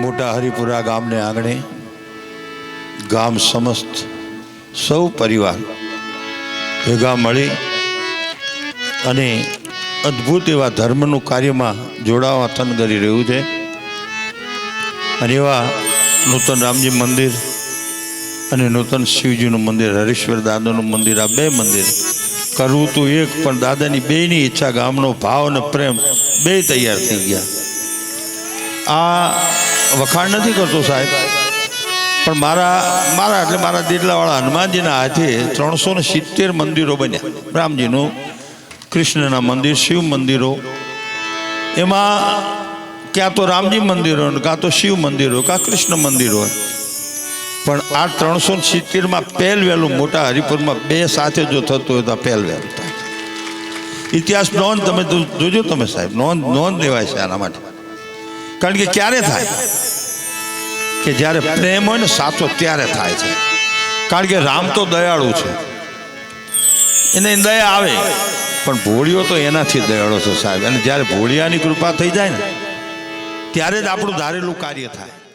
મોટા હરિપુરા ગામને આંગણે ગામ સમસ્ત સૌ પરિવાર ભેગા મળી અને અદ્ભુત એવા ધર્મનું કાર્યમાં જોડાવા તન કરી રહ્યું છે. અને એવા નૂતન રામજી મંદિર અને નૂતન શિવજીનું મંદિર, હરીશ્વર દાદાનું મંદિર, આ બે મંદિર કરવું તો એક, પણ દાદાની બેયની ઈચ્છા, ગામનો ભાવ અને પ્રેમ બે તૈયાર થઈ ગયા. આ વખાણ નથી કરતો સાહેબ. પણ મારા મારા એટલે મારા દેડલાવાળા હનુમાનજીના હાથે ત્રણસો ને સિત્તેર મંદિરો બન્યા. રામજીનું, કૃષ્ણના મંદિર, શિવ મંદિરો. એમાં ક્યાં તો રામજી મંદિરો હોય કાં તો શિવ મંદિરો કાં કૃષ્ણ મંદિરો હોય. પણ આ ત્રણસો સિત્તેરમાં પહેલ વહેલું મોટા હરિપુરમાં બે સાથે જો થતું હોય તો પહેલ વહેલું ઇતિહાસ નોંધ તમે જોજો તમે સાહેબ. નોંધ નોંધ લેવાય છે આના માટે. કારણ કે ક્યારે થાય? કે જ્યારે પ્રેમ હોય ને સાચો ત્યારે થાય છે. કારણ કે રામ તો દયાળુ છે. એને દયા આવે. પણ ભોળિયો તો એનાથી દયાળો છે સાહેબ. અને જ્યારે ભોળિયાની કૃપા થઈ જાય ને ત્યારે જ આપણું ધારેલું કાર્ય થાય.